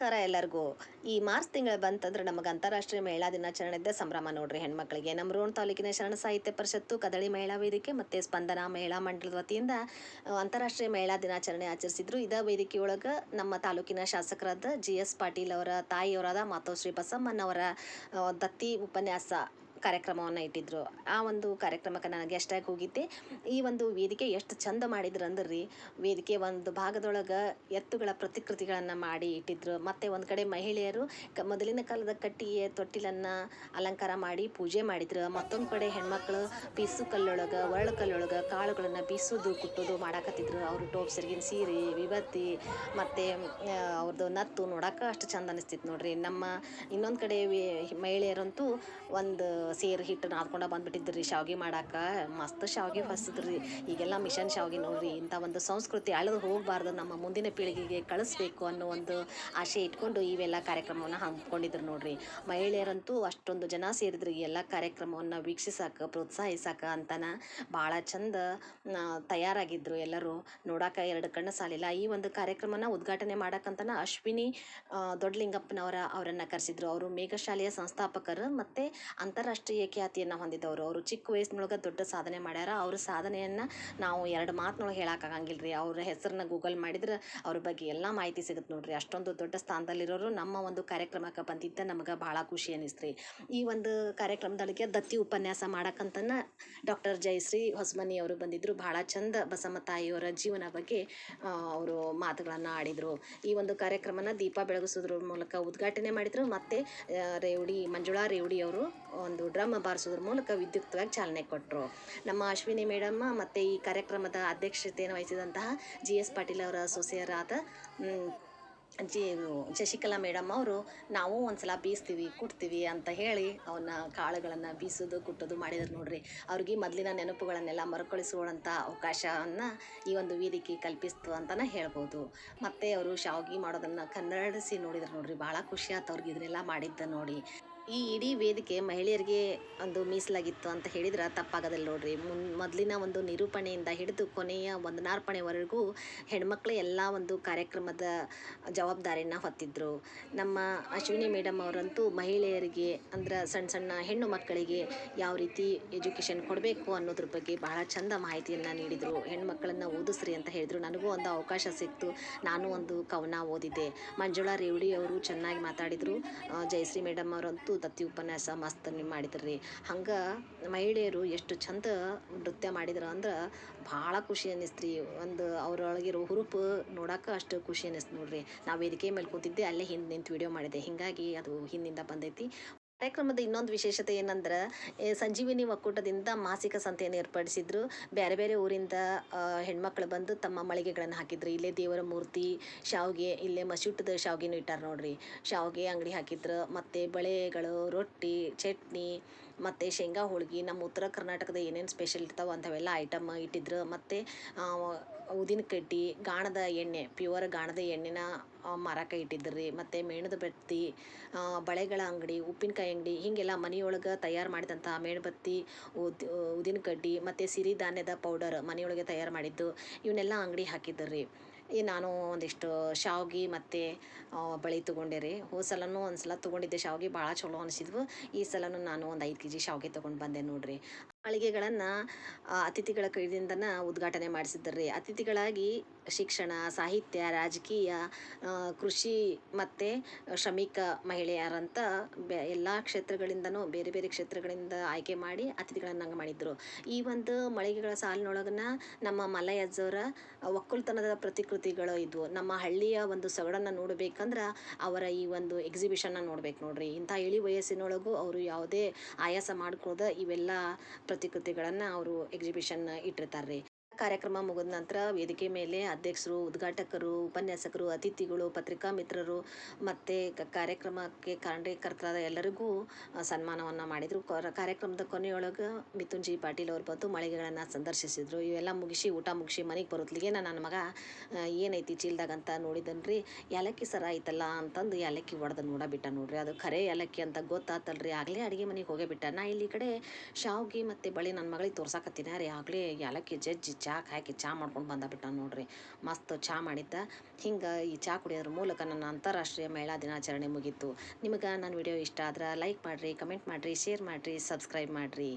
ನಮಸ್ಕಾರ ಎಲ್ಲರಿಗೂ. ಈ ಮಾರ್ಚ್ ತಿಂಗಳು ಬಂತಂದ್ರೆ ನಮಗೆ ಅಂತಾರಾಷ್ಟ್ರೀಯ ಮಹಿಳಾ ದಿನಾಚರಣೆದ ಸಂಭ್ರಮ ನೋಡ್ರಿ ಹೆಣ್ಮಕ್ಳಿಗೆ. ನಮ್ಮ ರೋಣ ತಾಲೂಕಿನ ಶರಣ ಸಾಹಿತ್ಯ ಪರಿಷತ್ತು ಕದಳಿ ಮಹಿಳಾ ವೇದಿಕೆ ಮತ್ತು ಸ್ಪಂದನ ಮಹಿಳಾ ಮಂಡಳದ ವತಿಯಿಂದ ಅಂತಾರಾಷ್ಟ್ರೀಯ ಮಹಿಳಾ ದಿನಾಚರಣೆ ಆಚರಿಸಿದ್ರು. ಇದೇ ವೇದಿಕೆಯೊಳಗೆ ನಮ್ಮ ತಾಲೂಕಿನ ಶಾಸಕರಾದ ಜಿ ಎಸ್ ಪಾಟೀಲ್ ಅವರ ತಾಯಿಯವರಾದ ಮಾತೋಶ್ರೀ ಬಸಮ್ಮನವರ ದತ್ತಿ ಉಪನ್ಯಾಸ ಕಾರ್ಯಕ್ರಮವನ್ನು ಇಟ್ಟಿದ್ರು. ಆ ಒಂದು ಕಾರ್ಯಕ್ರಮಕ್ಕೆ ನನಗೆ ಅಷ್ಟಾಗಿ ಹೋಗಿದ್ದೆ. ಈ ಒಂದು ವೇದಿಕೆ ಎಷ್ಟು ಚಂದ ಮಾಡಿದ್ರು ಅಂದ್ರೆ. ರೀ ವೇದಿಕೆ ಒಂದು ಭಾಗದೊಳಗೆ ಎತ್ತುಗಳ ಪ್ರತಿಕೃತಿಗಳನ್ನು ಮಾಡಿ ಇಟ್ಟಿದ್ರು. ಮತ್ತು ಒಂದು ಕಡೆ ಮಹಿಳೆಯರು ಕ, ಮೊದಲಿನ ಕಾಲದ ಕಟ್ಟಿಗೆ, ತೊಟ್ಟಿಲನ್ನು ಅಲಂಕಾರ ಮಾಡಿ ಪೂಜೆ ಮಾಡಿದ್ರು. ಮತ್ತೊಂದು ಕಡೆ ಹೆಣ್ಮಕ್ಳು ಬೀಸು ಕಲ್ಲೊಳಗೆ, ಒರಳು ಕಲ್ಲೊಳಗೆ ಕಾಳುಗಳನ್ನು ಬೀಸೋದು, ಕುಟ್ಟೋದು ಮಾಡಾಕತ್ತಿದ್ರು. ಅವರು ಟೋಪ್ ಸೆರಗಿನ ಸೀರೆ ವಿಭತ್ತಿ ಮತ್ತು ಅವ್ರದ್ದು ನತ್ತು ನೋಡೋಕೆ ಅಷ್ಟು ಚಂದ ಅನಿಸ್ತಿತ್ತು ನೋಡ್ರಿ. ನಮ್ಮ ಇನ್ನೊಂದು ಕಡೆ ಮಹಿಳೆಯರಂತೂ ಒಂದು ಸೇರು ಹಿಟ್ಟು ನಾದ್ಕೊಂಡು ಬಂದ್ಬಿಟ್ಟಿದ್ರಿ ಶಾವ್ಗೆ ಮಾಡಕ್ಕೆ ಮಸ್ತ್ ಶಾವಿಗೆ ರೀ ಈಗೆಲ್ಲ ಮಿಷನ್ ಶಾವಿಗೆ ನೋಡ್ರಿ, ಇಂಥ ಒಂದು ಸಂಸ್ಕೃತಿ ಅಳದು ಹೋಗಬಾರ್ದು. ನಮ್ಮ ಮುಂದಿನ ಪೀಳಿಗೆಗೆ ಕಳಿಸ್ಬೇಕು ಅನ್ನೋ ಒಂದು ಆಶೆ ಇಟ್ಕೊಂಡು ಇವೆಲ್ಲ ಕಾರ್ಯಕ್ರಮವನ್ನು ಹಮ್ಮಿಕೊಂಡಿದ್ರು ನೋಡ್ರಿ. ಮಹಿಳೆಯರಂತೂ ಅಷ್ಟೊಂದು ಜನ ಸೇರಿದ್ರು. ಎಲ್ಲ ಕಾರ್ಯಕ್ರಮವನ್ನು ವೀಕ್ಷಿಸಕ್ಕೆ ಪ್ರೋತ್ಸಾಹಿಸಕ್ಕೆ ಅಂತನ ಭಾಳ ಚಂದ ತಯಾರಾಗಿದ್ರು ಎಲ್ಲರೂ. ನೋಡಕ್ಕೆ ಎರಡು ಕಣ್ಣು ಸಾಲಿಲ್ಲ. ಈ ಒಂದು ಕಾರ್ಯಕ್ರಮನ ಉದ್ಘಾಟನೆ ಮಾಡಕ್ಕಂತನ ಅಶ್ವಿನಿ ದೊಡ್ಡಲಿಂಗಪ್ಪನವರ ಅವರನ್ನು ಕರೆಸಿದ್ರು. ಅವರು ಮೇಘಶಾಲೆಯ ಸಂಸ್ಥಾಪಕರು ಮತ್ತು ಅಂತಾರಾಷ್ಟ್ರೀಯ ಖ್ಯಾತಿಯನ್ನು ಹೊಂದಿದ್ದವರು ಅವರು ಚಿಕ್ಕ ವಯಸ್ಸಿನೊಳಗೆ ದೊಡ್ಡ ಸಾಧನೆ ಮಾಡ್ಯಾರ. ಅವ್ರ ಸಾಧನೆಯನ್ನು ನಾವು ಎರಡು ಮಾತಿನೊಳಗೆ ಹೇಳೋಕ್ಕಾಗಂಗಿಲ್ಲ ರೀ ಅವ್ರ ಹೆಸರನ್ನ ಗೂಗಲ್ ಮಾಡಿದ್ರೆ ಅವ್ರ ಬಗ್ಗೆ ಎಲ್ಲ ಮಾಹಿತಿ ಸಿಗುತ್ತೆ ನೋಡ್ರಿ. ಅಷ್ಟೊಂದು ದೊಡ್ಡ ಸ್ಥಾನದಲ್ಲಿರೋರು ನಮ್ಮ ಒಂದು ಕಾರ್ಯಕ್ರಮಕ್ಕೆ ಬಂದಿದ್ದ ನಮ್ಗೆ ಭಾಳ ಖುಷಿ ಅನ್ನಿಸ್ತು ರೀ ಈ ಒಂದು ಕಾರ್ಯಕ್ರಮದೊಳಗೆ ದತ್ತಿ ಉಪನ್ಯಾಸ ಮಾಡಕ್ಕಂತನ ಡಾಕ್ಟರ್ ಜಯಶ್ರೀ ಹೊಸಮನಿ ಅವರು ಬಂದಿದ್ದರು ಭಾಳ ಚಂದ ಬಸಮ್ಮ ತಾಯಿಯವರ ಜೀವನ ಬಗ್ಗೆ ಅವರು ಮಾತುಗಳನ್ನು ಆಡಿದರು. ಈ ಒಂದು ಕಾರ್ಯಕ್ರಮನ ದೀಪ ಬೆಳಗಿಸೋದ್ರ ಮೂಲಕ ಉದ್ಘಾಟನೆ ಮಾಡಿದರು. ಮತ್ತು ರೇವಡಿ, ಮಂಜುಳಾ ರೇವಡಿ ಅವರು ಒಂದು ಡ್ರಮ್ ಬಾರಿಸೋದ್ರ ಮೂಲಕ ವಿದ್ಯುಕ್ತವಾಗಿ ಚಾಲನೆ ಕೊಟ್ಟರು ನಮ್ಮ ಅಶ್ವಿನಿ ಮೇಡಮ್ಮ ಮತ್ತು ಈ ಕಾರ್ಯಕ್ರಮದ ಅಧ್ಯಕ್ಷತೆಯನ್ನು ವಹಿಸಿದಂತಹ ಜಿ ಎಸ್ ಪಾಟೀಲ್ ಅವರ ಸೊಸೆಯರಾದ ಜಿ, ಶಶಿಕಲಾ ಮೇಡಮ್ ಅವರು, ನಾವು ಒಂದ್ಸಲ ಬೀಸ್ತೀವಿ, ಕುಟ್ತೀವಿ ಅಂತ ಹೇಳಿ ಅವನ್ನ ಕಾಳುಗಳನ್ನು ಬೀಸೋದು, ಕುಟ್ಟೋದು ಮಾಡಿದ್ರು ನೋಡ್ರಿ. ಅವ್ರಿಗೆ ಮೊದಲಿನ ನೆನಪುಗಳನ್ನೆಲ್ಲ ಮರುಕಳಿಸುವಂಥ ಅವಕಾಶವನ್ನು ಈ ಒಂದು ವೇದಿಕೆ ಕಲ್ಪಿಸ್ತು ಅಂತಲೇ ಹೇಳ್ಬೋದು. ಮತ್ತು ಅವರು ಶಾವಿಗೆ ಮಾಡೋದನ್ನು ಕನ್ನಡಿಸಿ ನೋಡಿದ್ರು ನೋಡ್ರಿ. ಭಾಳ ಖುಷಿ ಆಯ್ತು ಅವ್ರಿಗೆ ಇದನ್ನೆಲ್ಲ ಮಾಡಿದ್ದ ನೋಡಿ. ಈ ಇಡೀ ವೇದಿಕೆ ಮಹಿಳೆಯರಿಗೆ ಒಂದು ಮೀಸಲಾಗಿತ್ತು ಅಂತ ಹೇಳಿದ್ರೆ ತಪ್ಪಾಗೋದಿಲ್ಲ ನೋಡ್ರಿ. ಮುನ್, ಮೊದಲಿನ ಒಂದು ನಿರೂಪಣೆಯಿಂದ ಹಿಡಿದು ಕೊನೆಯ ವಂದನಾರ್ಪಣೆವರೆಗೂ ಹೆಣ್ಮಕ್ಳು ಎಲ್ಲ ಒಂದು ಕಾರ್ಯಕ್ರಮದ ಜವಾಬ್ದಾರಿಯನ್ನು ಹೊತ್ತಿದ್ರು. ನಮ್ಮ ಅಶ್ವಿನಿ ಮೇಡಮ್ ಅವರಂತೂ ಮಹಿಳೆಯರಿಗೆ ಅಂದ್ರೆ ಸಣ್ಣ ಸಣ್ಣ ಹೆಣ್ಣು ಮಕ್ಕಳಿಗೆ ಯಾವ ರೀತಿ ಎಜುಕೇಷನ್ ಕೊಡಬೇಕು ಅನ್ನೋದ್ರ ಬಗ್ಗೆ ಬಹಳ ಚಂದ ಮಾಹಿತಿಯನ್ನು ನೀಡಿದರು. ಹೆಣ್ಮಕ್ಕಳನ್ನು ಓದಿಸ್ರಿ ಅಂತ ಹೇಳಿದರು. ನನಗೂ ಒಂದು ಅವಕಾಶ ಸಿಕ್ತು. ನಾನು ಒಂದು ಕವನ ಓದಿದ್ದೆ. ಮಂಜುಳಾ ರೇವಡಿ ಅವರು ಚೆನ್ನಾಗಿ ಮಾತಾಡಿದರು. ಜಯಶ್ರೀ ಮೇಡಮ್ ಅವರಂತೂ ದತ್ತಿ ಉಪನ್ಯಾಸ ಮಸ್ತ್ ಮಾಡಿದ್ರು. ರೀ ಹಂಗೆ ಮಹಿಳೆಯರು ಎಷ್ಟು ಚಂದ ನೃತ್ಯ ಮಾಡಿದ್ರು ಅಂದ್ರೆ ಭಾಳ ಖುಷಿ ಅನ್ನಿಸ್ತು ರೀ ಒಂದು ಅವರೊಳಗಿರೋ ಹುರುಪು ನೋಡೋಕೆ ಅಷ್ಟು ಖುಷಿ ಅನ್ನಿಸ್ತು ನೋಡ್ರಿ. ನಾವು ವೇದಿಕೆ ಮೇಲೆ ಕೂತಿದ್ದೆ, ಅಲ್ಲೇ ಹಿಂದೆ ನಿಂತು ವಿಡಿಯೋ ಮಾಡಿದೆ. ಹೀಗಾಗಿ ಅದು ಹಿಂದಿಂದ ಬಂದೈತಿ. ಕಾರ್ಯಕ್ರಮದ ಇನ್ನೊಂದು ವಿಶೇಷತೆ ಏನಂದ್ರೆ ಸಂಜೀವಿನಿ ಒಕ್ಕೂಟದಿಂದ ಮಾಸಿಕ ಸಂತೆಯನ್ನು ಏರ್ಪಡಿಸಿದ್ರು. ಬೇರೆ ಬೇರೆ ಊರಿಂದ ಹೆಣ್ಮಕ್ಳು ಬಂದು ತಮ್ಮ ಮಳಿಗೆಗಳನ್ನು ಹಾಕಿದ್ರು. ಇಲ್ಲೇ ದೇವರ ಮೂರ್ತಿ, ಶಾವ್ಗೆ, ಇಲ್ಲೇ ಮಸೂಟದ ಶಾವ್ಗೆನೂ ಇಟ್ಟಾರ ನೋಡ್ರಿ. ಶಾವ್ಗೆ ಅಂಗಡಿ ಹಾಕಿದ್ರು. ಮತ್ತು ಬಳೆಗಳು, ರೊಟ್ಟಿ, ಚಟ್ನಿ ಮತ್ತು ಶೇಂಗಾ, ಹೋಳ್ಗೆ, ನಮ್ಮ ಉತ್ತರ ಕರ್ನಾಟಕದ ಏನೇನು ಸ್ಪೆಷಲ್ ಇರ್ತಾವೆ ಅಂಥವೆಲ್ಲ ಐಟಮ್ ಇಟ್ಟಿದ್ರು. ಮತ್ತು ಊದಿನ ಕಡ್ಡಿ, ಗಾಣದ ಎಣ್ಣೆ ಪ್ಯೂರ್ ಗಾಣದ ಎಣ್ಣೆನ ಮಾರಾಕ ಇಟ್ಟಿದ್ರು ರೀ. ಮತ್ತು ಮೇಣದ ಬತ್ತಿ ಬಳೆಗಳ ಅಂಗಡಿ, ಉಪ್ಪಿನಕಾಯಿ ಅಂಗಡಿ, ಹೀಗೆಲ್ಲ ಮನೆಯೊಳಗೆ ತಯಾರು ಮಾಡಿದಂಥ ಮೇಣಬತ್ತಿ ಉದ್, ಉದಿನ ಕಡ್ಡಿ, ಮತ್ತು ಸಿರಿಧಾನ್ಯದ ಪೌಡರ್ ಮನೆಯೊಳಗೆ ತಯಾರು ಮಾಡಿದ್ದು, ಇವನ್ನೆಲ್ಲ ಅಂಗಡಿ ಹಾಕಿದ್ರು ರೀ. ಈ ನಾನು ಒಂದಿಷ್ಟು ಶಾವ್ಗೆ ಮತ್ತು ಬಳೆ ತೊಗೊಂಡೆ ರೀ. ಹೋದ ಸಲನೂ ಒಂದು ಸಲ ತೊಗೊಂಡಿದ್ದೆ ಶಾವ್ಗೆ, ಭಾಳ ಚಲೋ ಅನಿಸಿದ್ವು. ಈ ಸಲನೂ ನಾನು ಒಂದು ಐದು ಕೆ ಜಿ ಶಾವ್ಗೆ ತೊಗೊಂಡು ಬಂದೆ ನೋಡ್ರಿ. ಮಳಿಗೆಗಳನ್ನು ಅತಿಥಿಗಳ ಕೈದಿಂದನ ಉದ್ಘಾಟನೆ ಮಾಡಿಸಿದ್ರಿ ಅತಿಥಿಗಳಾಗಿ ಶಿಕ್ಷಣ, ಸಾಹಿತ್ಯ, ರಾಜಕೀಯ ಕೃಷಿ ಮತ್ತು ಶ್ರಮಿಕ ಮಹಿಳೆಯರಂತ ಬೆ, ಎಲ್ಲ ಕ್ಷೇತ್ರಗಳಿಂದನೂ ಬೇರೆ ಬೇರೆ ಕ್ಷೇತ್ರಗಳಿಂದ ಆಯ್ಕೆ ಮಾಡಿ ಅತಿಥಿಗಳನ್ನಾಗಿ ಮಾಡಿದ್ರು. ಈ ಒಂದು ಮಳಿಗೆಗಳ ಸಾಲಿನೊಳಗನ ನಮ್ಮ ಮಲಯಜ್ಜವರ ಒಕ್ಕಲ್ತನದ ಪ್ರತಿಕೃತಿಗಳು ಇದ್ವು. ನಮ್ಮ ಹಳ್ಳಿಯ ಒಂದು ಸೊಗಡನ್ನು ನೋಡಬೇಕಂದ್ರೆ ಅವರ ಈ ಒಂದು ಎಕ್ಸಿಬಿಷನ್ನ ನೋಡ್ಬೇಕು ನೋಡ್ರಿ. ಇಂಥ ಇಳಿ ವಯಸ್ಸಿನೊಳಗೂ ಅವರು ಯಾವುದೇ ಆಯಾಸ ಮಾಡ್ಕೊಳ್ದ ಇವೆಲ್ಲ ಪ್ರತಿಕೃತಿಗಳನ್ನು ಅವರು ಎಕ್ಸಿಬಿಷನ್ ಇಟ್ಟಿರ್ತಾರೆ ರೀ ಕಾರ್ಯಕ್ರಮ ಮುಗಿದ ನಂತರ ವೇದಿಕೆ ಮೇಲೆ ಅಧ್ಯಕ್ಷರು, ಉದ್ಘಾಟಕರು, ಉಪನ್ಯಾಸಕರು, ಅತಿಥಿಗಳು ಪತ್ರಿಕಾ ಮಿತ್ರರು ಮತ್ತು ಕಾರ್ಯಕ್ರಮಕ್ಕೆ ಕಾರಣೀಕರ್ತರಾದ ಎಲ್ಲರಿಗೂ ಸನ್ಮಾನವನ್ನು ಮಾಡಿದರು. ಕಾರ್ಯಕ್ರಮದ ಕೊನೆಯೊಳಗೆ ಮಿಥುನ್ ಪಾಟೀಲ್ ಅವರು ಬಂದು ಮಳಿಗೆಗಳನ್ನು ಸಂದರ್ಶಿಸಿದರು. ಇವೆಲ್ಲ ಮುಗಿಸಿ, ಊಟ ಮುಗಿಸಿ ಮನೆಗೆ ಬರೋತ್ಲಿಗೆ ನನ್ನ ಮಗ ಏನೈತಿ ಚೀಲ್ದಾಗ ಅಂತ ನೋಡಿದ್ದೇನೆ ರೀ ಏಲಕ್ಕಿ ಸರ ಐತಲ್ಲ ಅಂತಂದು ಏಲಕ್ಕಿ ಒಡೆದು ನೋಡಬಿಟ್ಟ ನೋಡ್ರಿ. ಅದು ಖರೆ ಏಲಕ್ಕಿ ಅಂತ ಗೊತ್ತಾತಲ್ರಿ. ಆಗಲೇ ಅಡುಗೆ ಮನೆಗೆ ಹೋಗೇ ಬಿಟ್ಟ. ನಾ ಇಲ್ಲಿ ಕಡೆ ಶಾವ್ಗಿ ಮತ್ತು ಬಳೆ ನನ್ನ ಮಗಳಿಗೆ ತೋರ್ಸಾಕತ್ತೀನಿ. ರೀ ಆಗಲೇ ಏಲಕ್ಕಿ ಜಜ್ಜಿ ಚಾಕ್ ಹಾಕಿ ಚಾ ಮಾಡ್ಕೊಂಡು ಬಂದಾಬಿಟ್ಟ ನೋಡ್ರಿ. ಮಸ್ತ್ ಚಾ ಮಾಡಿದ್ದ. ಹಿಂಗೆ ಈ ಚಾ ಕುಡಿಯೋದ್ರ ಮೂಲಕ ನನ್ನ ಅಂತಾರಾಷ್ಟ್ರೀಯ ಮಹಿಳಾ ದಿನಾಚರಣೆ ಮುಗೀತು. ನಿಮಗೆ ನನ್ನ ವಿಡಿಯೋ ಇಷ್ಟ ಆದ್ರೆ ಲೈಕ್ ಮಾಡಿರಿ, ಕಮೆಂಟ್ ಮಾಡಿರಿ, ಶೇರ್ ಮಾಡಿರಿ, ಸಬ್ಸ್ಕ್ರೈಬ್ ಮಾಡಿರಿ.